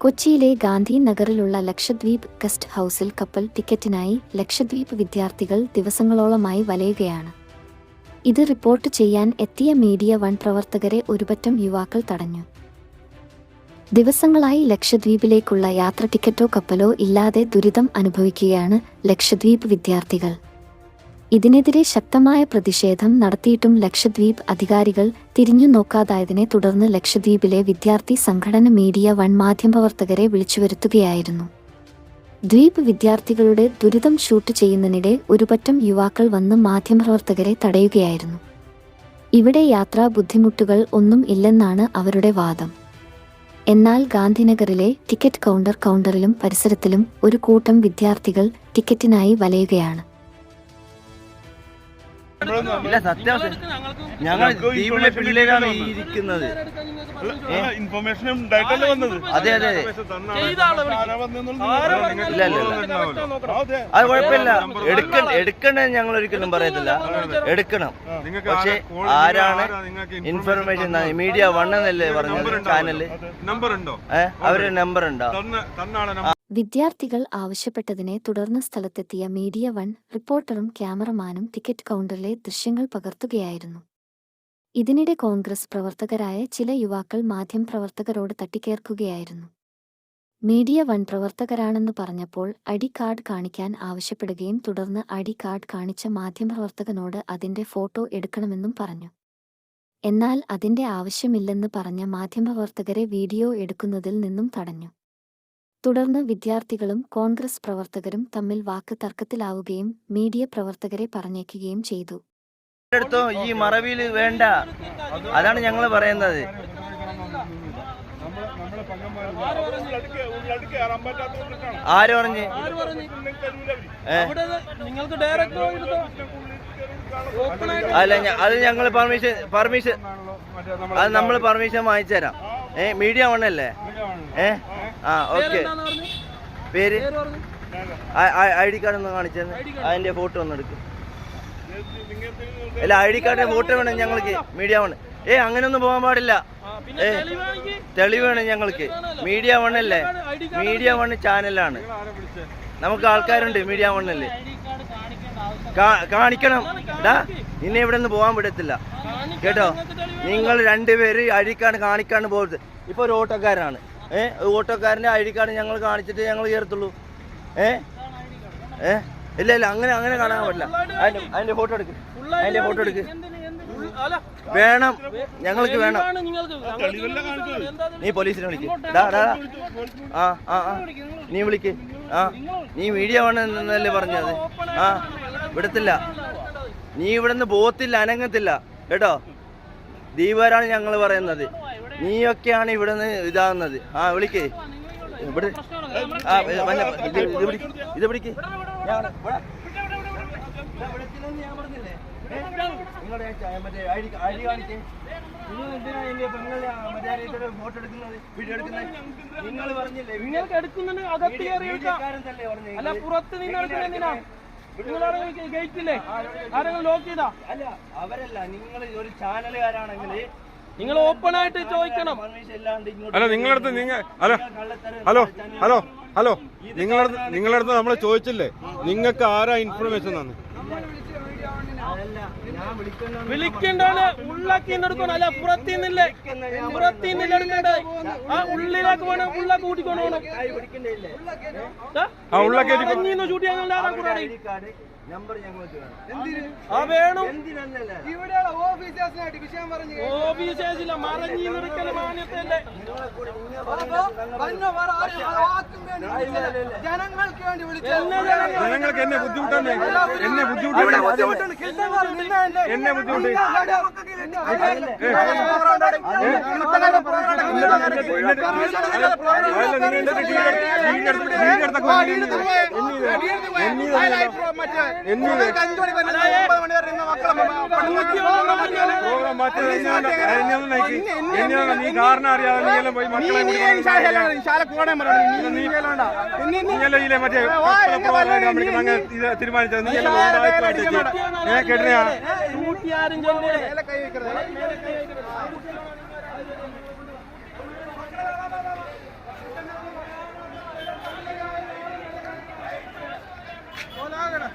കൊച്ചിയിലെ ഗാന്ധി നഗറിലുള്ള ലക്ഷദ്വീപ് ഗസ്റ്റ് ഹൌസിൽ കപ്പൽ ടിക്കറ്റിനായി ലക്ഷദ്വീപ് വിദ്യാർത്ഥികൾ ദിവസങ്ങളോളമായി വലയുകയാണ്. ഇത് റിപ്പോർട്ട് ചെയ്യാൻ എത്തിയ മീഡിയ വൺ പ്രവർത്തകരെ ഒരുപറ്റം യുവാക്കൾ തടഞ്ഞു. ദിവസങ്ങളായി ലക്ഷദ്വീപിലേക്കുള്ള യാത്ര ടിക്കറ്റോ കപ്പലോ ഇല്ലാതെ ദുരിതം അനുഭവിക്കുകയാണ് ലക്ഷദ്വീപ് വിദ്യാർത്ഥികൾ. ഇതിനെതിരെ ശക്തമായ പ്രതിഷേധം നടത്തിയിട്ടും ലക്ഷദ്വീപ് അധികാരികൾ തിരിഞ്ഞു നോക്കാതായതിനെ തുടർന്ന് ലക്ഷദ്വീപിലെ വിദ്യാർത്ഥി സംഘടന മീഡിയ വൺ മാധ്യമപ്രവർത്തകരെ വിളിച്ചുവരുത്തുകയായിരുന്നു. ദ്വീപ് വിദ്യാർത്ഥികളുടെ ദുരിതം ഷൂട്ട് ചെയ്യുന്നതിനിടെ ഒരുപറ്റം യുവാക്കൾ വന്ന് മാധ്യമപ്രവർത്തകരെ തടയുകയായിരുന്നു. ഇവിടെ യാത്രാ ബുദ്ധിമുട്ടുകൾ ഒന്നും ഇല്ലെന്നാണ് അവരുടെ വാദം. എന്നാൽ ഗാന്ധിനഗറിലെ ടിക്കറ്റ് കൗണ്ടർ കൗണ്ടറിലും പരിസരത്തിലും ഒരു കൂട്ടം വിദ്യാർത്ഥികൾ ടിക്കറ്റിനായി വലയുകയാണ്. ഇല്ല സത്യാവസ്ഥ ഞങ്ങൾ ടീമിലെ പിള്ളേരാണ് ഈ ഇരിക്കുന്നത്. ഇൻഫർമേഷനും ഉണ്ടായിട്ടല്ലേ വന്നത്? അതെ അതെ ഇല്ല, ഇല്ല. അത്. കുഴപ്പമില്ല. എടുക്കണ്ട എടുക്കണേ ഞങ്ങൾ ഒരിക്കലും പറയത്തില്ല. എടുക്കണം. പക്ഷെ ആരാണ് ഇൻഫർമേഷൻ മീഡിയ വൺ എന്നല്ലേ പറഞ്ഞത്? ചാനൽ. നമ്പർ ഉണ്ടോ? ഏഹ് അവരുടെ നമ്പർ ഉണ്ടോ? വിദ്യാർത്ഥികൾ ആവശ്യപ്പെട്ടതിനെ തുടർന്ന് സ്ഥലത്തെത്തിയ മീഡിയ വൺ റിപ്പോർട്ടറും ക്യാമറമാനും ടിക്കറ്റ് കൗണ്ടറിലെ ദൃശ്യങ്ങൾ പകർത്തുകയായിരുന്നു. ഇതിനിടെ കോൺഗ്രസ് പ്രവർത്തകരായ ചില യുവാക്കൾ മാധ്യമപ്രവർത്തകരോട് തട്ടിക്കേർക്കുകയായിരുന്നു. മീഡിയ വൺ പ്രവർത്തകരാണെന്ന് പറഞ്ഞപ്പോൾ ഐ കാർഡ് കാണിക്കാൻ ആവശ്യപ്പെടുകയും തുടർന്ന് ഐ കാർഡ് കാണിച്ച മാധ്യമപ്രവർത്തകനോട് അതിന്റെ ഫോട്ടോ എടുക്കണമെന്നും പറഞ്ഞു. എന്നാൽ അതിന്റെ ആവശ്യമില്ലെന്ന് പറഞ്ഞ മാധ്യമപ്രവർത്തകരെ വീഡിയോ എടുക്കുന്നതിൽ നിന്നും തടഞ്ഞു. തുടർന്ന് വിദ്യാർത്ഥികളും കോൺഗ്രസ് പ്രവർത്തകരും തമ്മിൽ വാക്ക് തർക്കത്തിലാവുകയും മീഡിയ പ്രവർത്തകരെ പറഞ്ഞേക്കുകയും ചെയ്തു. ഈ മറവിയിൽ വേണ്ട. അതാണ് ഞങ്ങൾ പറയുന്നത്. ആര് പറഞ്ഞ്? അല്ല അത് ഞങ്ങൾ പെർമിഷൻ പെർമിഷൻ അത് നമ്മൾ പെർമിഷൻ വാങ്ങിച്ചു തരാം ഏ മീഡിയ വണ്ണല്ലേ ഏ? ആ ഓക്കെ. പേര്? ഐ ഡി കാർഡ് ഒന്ന് കാണിച്ചത് അതിന്റെ ഫോട്ടോ ഒന്ന് എടുക്കും. അല്ല ഐ ഡി കാർഡിന്റെ ഫോട്ടോ വേണം ഞങ്ങൾക്ക്. മീഡിയ വേണം ഏ അങ്ങനൊന്നും പോകാൻ പാടില്ല. പിന്നെ ഏ തെളിവ് വേണം ഞങ്ങൾക്ക്. മീഡിയ വണ്ണല്ലേ അല്ലേ? മീഡിയ വണ് ചാനലാണ്. നമുക്ക് ആൾക്കാരുണ്ട് മീഡിയ വണ്ണല്ലേ കാണിക്കണം. ഡാ ഇനി ഇവിടെ നിന്ന് പോകാൻ പറ്റത്തില്ല കേട്ടോ? നിങ്ങൾ രണ്ടുപേര് അഴിക്കാണ് കാണിക്കാണ് പോകരുത്. ഇപ്പൊ ഒരു ഓട്ടോക്കാരനാണ്. ഏ? ഓട്ടോക്കാരന്റെ ഐ ഡി കാർഡ് ഞങ്ങൾ കാണിച്ചിട്ട് ഞങ്ങൾ കയറത്തുള്ളൂ. ഏ? ഏ? ഇല്ല ഇല്ല അങ്ങനെ അങ്ങനെ കാണാൻ പറ്റില്ല. അതിന്റെ അതിന്റെ ഫോട്ടോ എടുക്ക്. അതിന്റെ ഫോട്ടോ എടുക്ക്. വേണം. ഞങ്ങൾക്ക് വേണം? നീ പോലീസിനെ വിളിക്ക്. ആ ആ ആ. നീ വിളിക്ക്. ആ. നീ മീഡിയ വേണമെന്നല്ലേ പറഞ്ഞത്. ആ. വിടത്തില്ല. നീ ഇവിടെ നിന്ന് പോകത്തില്ല അനങ്ങത്തില്ല. കേട്ടോ? ദീപരാണ് ഞങ്ങൾ പറയുന്നത്. നീയൊക്കെയാണ് ഇവിടെ നിന്ന് ഇതാകുന്നത് ആ വിളിക്കേ. ഇവിടെ ആ ഇത് പിടിക്ക് നിങ്ങൾ പറഞ്ഞില്ലേ നിങ്ങൾക്ക് എടുക്കുന്നുണ്ട് അകത്ത് കയറി. അല്ല പുറത്ത് നിങ്ങൾ എടുക്കുന്നത് എന്തിനാ? നിങ്ങളാണെങ്കിൽ ഗേറ്റ് ആരെങ്കിലും ലോക്ക് ചെയ്താ? അല്ല അവരല്ല നിങ്ങൾ ഒരു ചാനലുകാരാണെങ്കിൽ നിങ്ങൾ ഓപ്പൺ ആയിട്ട് ചോദിക്കണം. അല്ല നിങ്ങളടുത്ത് നിങ്ങൾ hello hello hello hello. Hello നിങ്ങളടുത്ത് നിങ്ങളടുത്ത് നമ്മൾ ചോദിച്ചില്ലേ? നിങ്ങൾക്ക് ആരാ ഇൻഫർമേഷൻ തന്നെ? വിളിക്കണ്ടാണ് ഉള്ളാക്കി എടുക്കണം. അല്ല പുറത്തിന്നില്ലേ പുറത്തിന്നില്ല എടുക്കണ്ടേ ആ ഉള്ളിലേക്ക് വേണം ഉള്ള കൂട്ടിക്കൊണ്ട് പോകണം ആ, ഉള്ളൊക്കെ ഇരിക്കും. പറഞ്ഞിന്ന് ഷൂട്ട് ചെയ്യാൻ ആരാ കൂടെ കാർഡ് നമ്പർ ഞങ്ങൾക്ക് വേണം. ആ വേണം എന്തിനല്ലല്ല ഓഫീസേഴ്സില്ല മറഞ്ഞി എടുക്കൽ മാന്യത്തല്ലേ ജനങ്ങൾക്ക് വേണ്ടി വിളിച്ചു ജനങ്ങൾക്ക് എന്നെ ബുദ്ധിമുട്ടാണ് എന്നെ ബുദ്ധിമുട്ട് എന്നെ ബുദ്ധിമുട്ട് പ്രോഗ്രാം മാറ്റി നീ കാരണം അറിയാതെ നീ എല്ലാം പോയി മക്കളെ നീയല്ലേ മറ്റേ തീരുമാനിച്ചത് നീ എല്ലാം ഏ കേട്ടിനാ ഓലാകണം